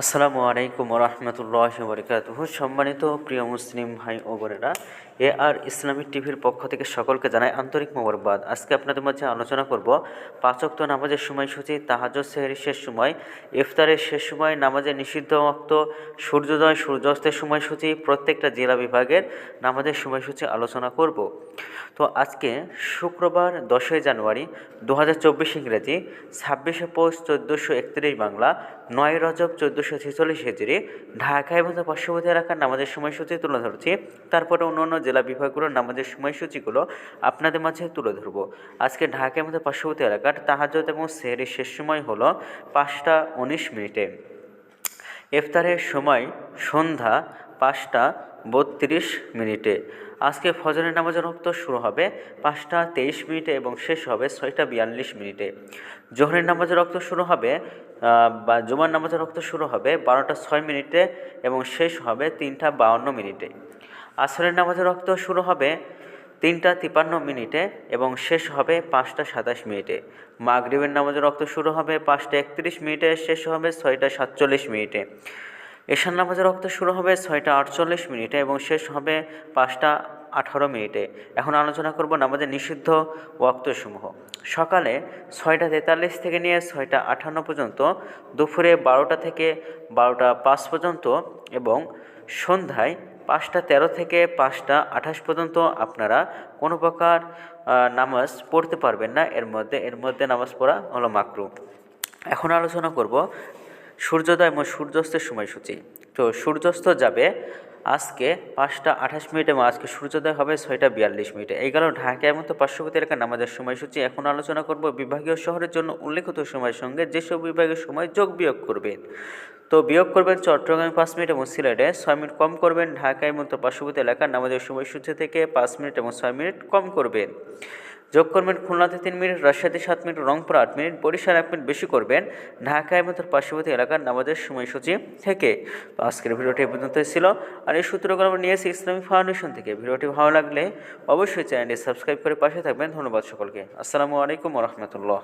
আসসালামু আলাইকুম রহমতুল্লাহ বরকাত সম্মানিত প্রিয় মুসলিম ভাই ও বোনেরা, এ আর ইসলামিক টিভির পক্ষ থেকে সকলকে জানাই আন্তরিক মোবারকবাদ। আজকে আপনাদের মাঝে আলোচনা করব পাঁচক্ত নামাজের সময়সূচি তাহাজ সেহের শেষ সময়, ইফতারের শেষ সময়, নামাজের নিষিদ্ধ অক্ত সূর্যোদয়, সূর্যাস্তের সময়সূচি, প্রত্যেকটা জেলা বিভাগের নামাজের সময়সূচি আলোচনা করব। তো আজকে শুক্রবার দশই জানুয়ারি দু হাজার চব্বিশ ইংরেজি, ছাব্বিশে পৌষ চোদ্দোশো একত্রিশ বাংলা, নয় রজব চোদ্দোশো ছেচল্লিশ হেজরে ঢাকা এবং তার পার্শ্ববর্তী এলাকার নামাজের সময়সূচি তুলে ধরছি। তারপরে অন্য অন্য জেলা বিভাগগুলোর নামাজের সময়সূচিগুলো আপনাদের মাঝে তুলে ধরব। আজকে ঢাকা এবং তার পার্শ্ববর্তী এলাকার তাহাজত এবং সেহরির শেষ সময় হলো পাঁচটা উনিশ মিনিটে। ইফতারের সময় সন্ধ্যা পাঁচটা বত্রিশ মিনিটে। আজকে ফজরের নামাজের রক্ত শুরু হবে পাঁচটা তেইশ মিনিটে এবং শেষ হবে ছয়টা বিয়াল্লিশ মিনিটে। জোহরের নামাজের রক্ত শুরু হবে বা জুমার নামাজের রক্ত শুরু হবে বারোটা ছয় মিনিটে এবং শেষ হবে তিনটা বাউন্ন মিনিটে। আসরের নামাজের রক্ত শুরু হবে তিনটা তিপান্ন মিনিটে এবং শেষ হবে পাঁচটা সাতাশ মিনিটে। মাগরিবের নামাজের রক্ত শুরু হবে পাঁচটা একত্রিশ মিনিটে, শেষ হবে ছয়টা সাতচল্লিশ মিনিটে। এশান নামাজের রক্ত শুরু হবে ছয়টা আটচল্লিশ মিনিটে এবং শেষ হবে পাঁচটা আঠারো মিনিটে। এখন আলোচনা করব নামাজের নিষিদ্ধ ওয়াক্তসমূহ। সকালে ছয়টা তেতাল্লিশ থেকে নিয়ে ছয়টা আঠান্ন পর্যন্ত, দুপুরে বারোটা থেকে বারোটা পাঁচ পর্যন্ত এবং সন্ধ্যায় পাঁচটা তেরো থেকে পাঁচটা আঠাশ পর্যন্ত আপনারা কোনো প্রকার নামাজ পড়তে পারবেন না। এর মধ্যে এর মধ্যে নামাজ পড়া হলো মাকরু। এখন আলোচনা করব সূর্যোদয় এবং সূর্যাস্তের সময়সূচি। তো সূর্যাস্ত যাবে আজকে পাঁচটা আঠাশ মিনিট এবং আজকে সূর্যোদয় হবে ছয়টা বিয়াল্লিশ মিনিটে। এই গেল ঢাকার মতো পার্শ্ববর্তী এলাকার নামাজের সময়সূচি। এখন আলোচনা করব বিভাগীয় শহরের জন্য উল্লেখিত সময়ের সঙ্গে যেসব বিভাগের সময় যোগ বিয়োগ করবেন। তো বিয়োগ করবেন চট্টগ্রামে পাঁচ মিনিট এবং সিলেটে ছয় মিনিট কম করবেন। ঢাকায় মতো পার্শ্ববর্তী এলাকার নামাজের সময়সূচি থেকে পাঁচ মিনিট এবং ছয় মিনিট কম করবেন। যোগ করবেন খুলনাতে তিন মিনিট, রাজশাহীতে সাত মিনিট, রংপুর আট মিনিট, বরিশাল এক মিনিট বেশি করবেন। ঢাকা এবং তার পার্শ্ববর্তী এলাকার নামাজের সময়সূচি থেকে। আজকের ভিডিওটি পর্যন্ত ছিল। আর এই সূত্রগুলো আমরা নিয়েছি ইসলামিক ফাউন্ডেশন থেকে। ভিডিওটি ভালো লাগলে অবশ্যই চ্যানেলটি সাবস্ক্রাইব করে পাশে থাকবেন। ধন্যবাদ সকলকে। আসসালামু আলাইকুম রহমতুল্লাহ।